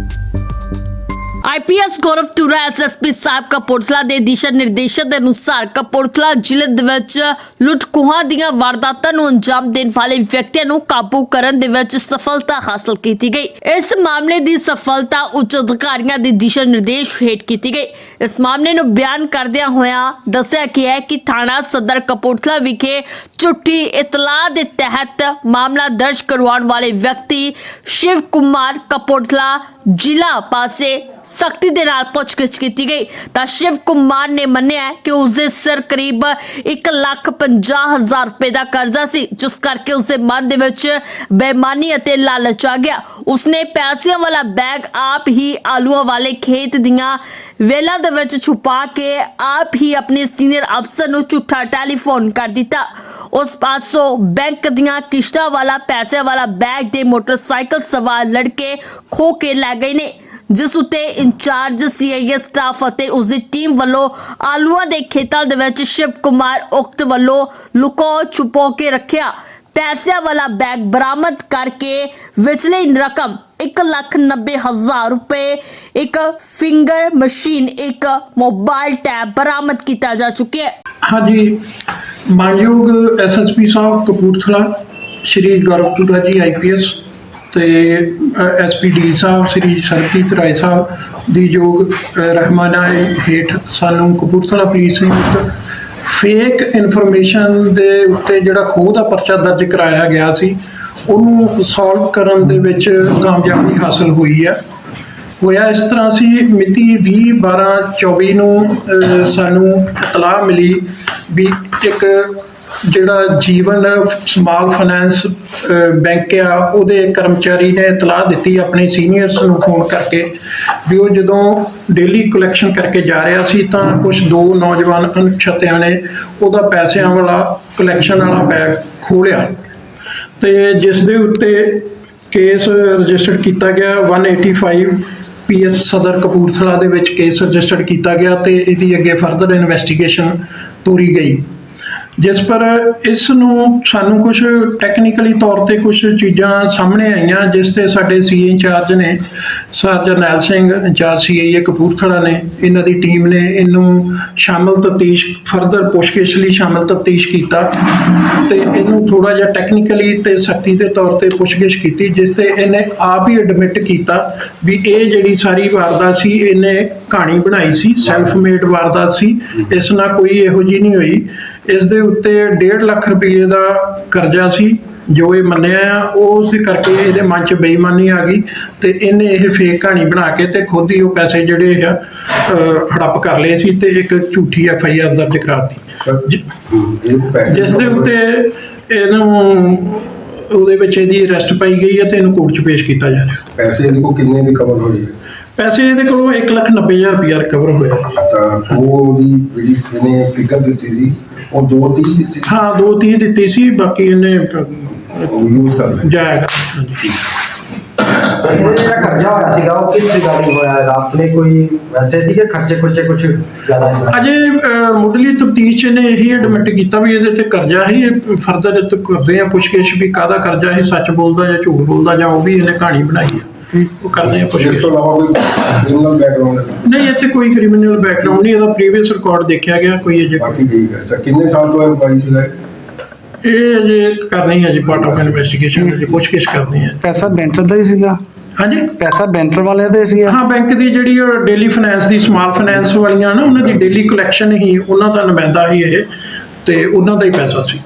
you IPS Gaurav Tura SSP ਸਾਹਿਬ ਕਪੂਰਥਲਾ ਦੇ ਦਿਸ਼ਾ ਨਿਰਦੇਸ਼ਾਂ ਦੇ ਅਨੁਸਾਰ ਕਪੂਰਥਲਾ ਜ਼ਿਲ੍ਹੇ ਦੇ ਵਿੱਚ ਲੁੱਟ ਦੀਆਂ ਵਾਰਦਾਤਾਂ ਨੂੰ ਅੰਜਾਮ ਦੇਣ ਵਾਲੇ ਵਿਅਕਤੀਆਂ ਨੂੰ ਕਾਬੂ ਕਰਨ ਦੇ ਵਿੱਚ ਸਫਲਤਾ ਹਾਸਲ ਕੀਤੀ ਗਈ। ਇਸ ਮਾਮਲੇ ਦੀ ਸਫਲਤਾ ਉੱਚ ਅਧਿਕਾਰੀਆਂ ਦੇ ਦਿਸ਼ਾ ਨਿਰਦੇਸ਼ ਹੇਠ ਕੀਤੀ ਗਈ। ਇਸ ਮਾਮਲੇ ਨੂੰ ਬਿਆਨ ਕਰਦਿਆਂ ਹੋਇਆ ਦੱਸਿਆ ਗਿਆ ਹੈ ਕਿ ਥਾਣਾ ਸਦਰ ਕਪੂਰਥਲਾ ਵਿਖੇ ਝੂਠੀ ਇਤਲਾਹ ਦੇ ਤਹਿਤ ਮਾਮਲਾ ਦਰਜ ਕਰਵਾਉਣ ਵਾਲੇ ਵਿਅਕਤੀ ਸ਼ਿਵ ਕੁਮਾਰ ਕਪੂਰਥਲਾ ਜ਼ਿਲ੍ਹਾ ਪਾਸੇ ਸਖਤੀ ਦੇ ਨਾਲ ਪੁੱਛਗਿੱਛ ਕੀਤੀ ਗਈ। ਤਾਂ ਸ਼ਿਵ ਕੁਮਾਰ ਨੇ ਮੰਨਿਆ ਕਿ ਉਸ ਦੇ ਸਿਰ ਕਰੀਬ 1 ਲੱਖ 50 ਹਜ਼ਾਰ ਰੁਪਏ ਦਾ ਕਰਜ਼ਾ ਸੀ, ਜਿਸ ਕਰਕੇ ਉਸ ਦੇ ਮਨ ਦੇ ਵਿੱਚ ਬੇਈਮਾਨੀ ਅਤੇ ਲਾਲਚ ਆ ਗਿਆ। ਉਸਨੇ ਪੈਸਿਆਂ ਵਾਲਾ ਬੈਗ ਆਪ ਹੀ ਆਲੂਆਂ ਵਾਲੇ ਖੇਤ ਦੀਆਂ ਵੇਲਾਂ ਦੇ ਵਿੱਚ ਛੁਪਾ ਕੇ ਆਪ ਹੀ ਆਪਣੇ ਸੀਨੀਅਰ ਅਫਸਰ ਨੂੰ ਝੂਠਾ ਟੈਲੀਫੋਨ ਕਰ ਦਿੱਤਾ। ਉਸ ਪਾਸੋਂ ਬੈਂਕ ਦੀਆਂ ਕਿਸ਼ਤਾਂ ਵਾਲਾ ਪੈਸੇ ਵਾਲਾ ਬੈਗ ਦੇ ਮੋਟਰਸਾਈਕਲ ਸਵਾਰ ਲੜਕੇ ਖੋ ਕੇ ਲੈ ਗਏ ਨੇ। ਜਿਸ ਉਤੇ ਇੰਚਾਰਜ ਸੀਆਈਏ ਸਟਾਫ ਅਤੇ ਉਸ ਦੀ ਟੀਮ ਵੱਲੋਂ ਆਲੂਆਂ ਦੇ ਖੇਤਾਂ ਦੇ ਵਿੱਚ ਸ਼ਿਵ ਕੁਮਾਰ ਉਕਤ ਵੱਲੋਂ ਲੁਕੋ ਛੁਪੋ ਕੇ ਰੱਖਿਆ। ਪੈਸਿਆਂ ਵਾਲਾ ਬੈਗ ਬਰਾਮਦ ਕਰਕੇ ਵਿਚਲੀ ਰਕਮ 190000 ਰੁਪਏ, ਇੱਕ ਫਿੰਗਰ ਮਸ਼ੀਨ ਇੱਕ ਮੋਬਾਈਲ ਟੈਬ ਬਰਾਮਦ ਕੀਤਾ ਜਾ ਚੁੱਕਿਆ ਹੈ। ਹਾਂਜੀ, ਮਾਨਯੋਗ ਐਸਐਸਪੀ ਸਾਹਿਬ ਕਪੂਰਥਲਾ, ਸ਼੍ਰੀ ਗੌਰਵ ਟੂਰਾ ਜੀ ਆਈਪੀਐਸ ਤੇ ਐਸਪੀਡੀ ਸਾਹਿਬ, ਸ਼੍ਰੀ ਸਰਪ੍ਰੀਤ ਰਾਏ ਸਾਹਿਬ ਦੀ ਯੋਗ ਰਹਿਮਾਨਾ ਹੇਠ ਸਾਨੂੰ ਕਪੂਰਥਲਾ ਪੁਲਿਸ ਨੂੰ ਫੇਕ ਇਨਫੋਰਮੇਸ਼ਨ ਦੇ ਉੱਤੇ ਜਿਹੜਾ ਖੋਹ ਦਾ ਪਰਚਾ ਦਰਜ ਕਰਾਇਆ ਗਿਆ ਸੀ, ਉਹਨੂੰ ਸੋਲਵ ਕਰਨ ਦੇ ਵਿੱਚ ਕਾਮਯਾਬੀ ਹਾਸਲ ਹੋਈ ਹੈ। ਹੋਇਆ ਇਸ ਤਰ੍ਹਾਂ ਸੀ, ਮਿਤੀ 20 12 24 ਨੂੰ ਸਾਨੂੰ ਇਤਲਾਹ ਮਿਲੀ ਵੀ ਇੱਕ ਜਿਹੜਾ ਜੀਵਨ ਸਮਾਲ ਫਾਈਨੈਂਸ ਬੈਂਕ ਆ, ਉਹਦੇ ਕਰਮਚਾਰੀ ਨੇ ਇਤਲਾਹ ਦਿੱਤੀ ਆਪਣੇ ਸੀਨੀਅਰਸ ਨੂੰ ਫੋਨ ਕਰਕੇ ਵੀ ਉਹ ਜਦੋਂ ਡੇਲੀ ਕਲੈਕਸ਼ਨ ਕਰਕੇ ਜਾ ਰਿਹਾ ਸੀ ਤਾਂ ਕੁਝ ਦੋ ਨੌਜਵਾਨ ਅਣਛਤਿਆਂ ਨੇ ਉਹਦਾ ਪੈਸਿਆਂ ਵਾਲਾ ਕਲੈਕਸ਼ਨ ਵਾਲਾ ਬੈਗ ਖੋਲਿਆ ਤੇ ਜਿਸ ਦੇ ਉੱਤੇ ਕੇਸ ਰਜਿਸਟਰ ਕੀਤਾ ਗਿਆ 185 ਪੀਐਸ ਸਦਰ ਕਪੂਰਥਲਾ ਦੇ ਵਿੱਚ ਕੇਸ ਰਜਿਸਟਰ ਕੀਤਾ ਗਿਆ ਤੇ ਇਹਦੀ ਅੱਗੇ ਫਰਦਰ ਇਨਵੈਸਟੀਗੇਸ਼ਨ ਪੂਰੀ ਗਈ। ਜਿਸ ਪਰ ਇਸ ਨੂੰ ਸਾਨੂੰ ਕੁਝ ਟੈਕਨੀਕਲੀ ਤੌਰ ਤੇ ਕੁਝ ਚੀਜ਼ਾਂ ਸਾਹਮਣੇ ਆਈਆਂ, ਜਿਸ ਤੇ ਸਾਡੇ ਸੀਏ ਇੰਚਾਰਜ ਨੇ sir Jarnail Singh incharge CA Kapurthala ਨੇ, ਇਹਨਾਂ ਦੀ ਟੀਮ ਨੇ ਇਹਨੂੰ ਸ਼ਾਮਲ ਤਫਤੀਸ਼ ਫਰਦਰ ਪੁੱਛਗਿੱਛ ਲਈ ਸ਼ਾਮਲ ਤਫਤੀਸ਼ ਕੀਤਾ ਤੇ ਇਹਨੂੰ ਥੋੜਾ ਜਿਹਾ ਟੈਕਨੀਕਲੀ ਤੇ ਸਖਤੀ ਦੇ ਤੌਰ ਤੇ ਪੁੱਛਗਿੱਛ ਕੀਤੀ, ਜਿਸ ਤੇ ਇਹਨੇ ਆਪ ਹੀ ਐਡਮਿਟ ਕੀਤਾ ਵੀ ਇਹ ਜਿਹੜੀ ਸਾਰੀ ਵਾਰਦਾਤ ਸੀ, ਇਹਨੇ ਕਹਾਣੀ ਬਣਾਈ ਸੀ ਸੈਲਫ ਮੇਡ ਵਾਰਦਾਤ ਸੀ, ਇਸ ਨਾਲ ਕੋਈ ਇਹੋ ਜਿਹੀ ਨਹੀਂ ਹੋਈ। ਇਸ ਦੇ ਉੱਤੇ 1.5 ਲੱਖ ਰੁਪਏ ਦਾ ਕਰਜ਼ਾ ਸੀ ਜੋ ਇਹ ਮੰਨਿਆ ਆ ਉਸ ਕਰਕੇ ਇਹਦੇ ਮਨ 'ਚ ਬੇਈਮਾਨੀ ਆ ਗਈ ਤੇ ਇਹਨੇ ਇਹ ਫੇਕ ਕਹਾਣੀ ਬਣਾ ਕੇ ਤੇ ਖੁਦ ਹੀ ਉਹ ਪੈਸੇ ਜਿਹੜੇ ਆ ਹੜੱਪ ਕਰ ਲਏ ਸੀ ਤੇ ਇੱਕ ਝੂਠੀ ਐਫ ਆਈ ਆਰ ਦਰਜ ਕਰਾਤੀ। ਜਿਸ ਦੇ ਉੱਤੇ ਇਹਨੂੰ ਉਹਦੇ ਵਿੱਚ ਇਹਦੀ ਅਰੈਸਟ ਪਾਈ ਗਈ ਹੈ ਤੇ ਇਹਨੂੰ ਕੋਰਟ 'ਚ ਪੇਸ਼ ਕੀਤਾ ਜਾ ਰਿਹਾ। ਪੈਸੇ ਇਹਦੇ ਕਿੰਨੇ ਦੀ ਕਵਰ ਹੋਈ? ਪੈਸੇ ਇਹਦੇ ਕੋਲੋਂ 1,90,000 ਰੁਪਇਆ ਰਿਕਵਰ ਹੋਇਆ। ਤਾਂ ਉਹ ਉਹਦੀ ਜਿਹੜੀ ਇਹਨੇ ਫਿਗਰ ਦਿੱਤੀ ਸੀ ਉਹ 230 ਦਿੱਤੀ ਹਾਂ ਦੋ ਤੀਹ ਦਿੱਤੀ ਸੀ ਬਾਕੀ ਇਹਨੇ ਉਹ ਯੂਜ਼ ਕਰ ਲਿਆ। ਜਾਏਗਾ ਇਹ ਜਿਹੜਾ ਕਰਜ਼ਾ ਹੋਇਆ ਸੀਗਾ ਉਹ ਕਿਸ ਰਿਗਾਰਡਿੰਗ ਹੋਇਆ ਹੈਗਾ ਆਪਣੇ ਕੋਈ ਵੈਸੇ ਸੀਗੇ ਖਰਚੇ ਖੁਰਚੇ ਕੁਝ ਜ਼ਿਆਦਾ ਸੀ ਅਜੇ ਅਹ, ਮੁੱਢਲੀ ਤਫਤੀਸ਼ ਨੇ ਇਹੀ ਐਡਮਿਟ ਕੀਤਾ ਵੀ ਇਹਦੇ ਤੇ ਕਰਜ਼ਾ ਹੀ ਫਰਦਰ ਇਹ ਤੋਂ ਕਰਦੇ ਆ ਪੁੱਛਗਿੱਛ ਵੀ ਕਾਹਦਾ ਕਰਜ਼ਾ ਹੈ ਸੱਚ ਬੋਲਦਾ ਜਾਂ ਝੂਠ ਬੋਲਦਾ ਜਾਂ ਉਹ ਵੀ ਇਹਨੇ ਕਹਾਣੀ ਬਣਾਈ ਆ ਉਹ ਕਰਦੇ ਆ ਇਸ ਪੁੱਛਗਿੱਛ ਤੋਂ ਇਲਾਵਾ ਕੋਈ ਕ੍ਰਿਮੀਨਲ ਬੈਕਗ੍ਰਾਉਂਡ ਨਹੀਂ ਇੱਥੇ ਕੋਈ ਕ੍ਰਿਮੀਨਲ ਬੈਕਗ੍ਰਾਉਂਡ ਨਹੀਂ ਇਹਦਾ ਪ੍ਰੀਵੀਅਸ ਰਿਕਾਰਡ ਦੇਖਿਆ ਗਿਆ ਕੋਈ ਅਜੇ ਬਾਕੀ ਠੀਕ ਹੈ। ਤਾਂ ਕਿੰਨੇ ਸਾਲ ਤੋਂ ਐਮਪਲਾਈ ਸੀਗਾ ਇਹ? ਇਹ ਅਜੇ ਕਰਨੀ ਹੈ ਜੀ ਪਾਰਟ ਆਫ ਇਨਵੈਸਟੀਗੇਸ਼ਨ ਅਜੇ ਪੁੱਛਗਿੱਛ ਕਰਨੀ ਹੈ ਪੈਸਾ ਬੈਂਟਰ ਦਾ ਹੀ ਸੀਗਾ? ਹਾਂਜੀ? ਪੈਸਾ ਬੈਂਟਰ ਵਾਲਿਆਂ ਦਾ ਹੀ ਸੀਗਾ? ਹਾਂ ਬੈਂਕ ਦੀ ਜਿਹੜੀ ਉਹ ਡੇਲੀ ਫਾਈਨੈਂਸ ਦੀ ਸਮਾਲ ਫਾਈਨੈਂਸ ਵਾਲੀਆਂ ਨਾ ਉਹਨਾਂ ਦੀ ਡੇਲੀ ਕਲੈਕਸ਼ਨ ਹੀ ਉਹਨਾਂ ਦਾ ਨੁਮਾਇੰਦਾ ਹੀ ਇਹ ਤੇ ਉਹਨਾਂ ਦਾ ਹੀ ਪੈਸਾ ਸੀ।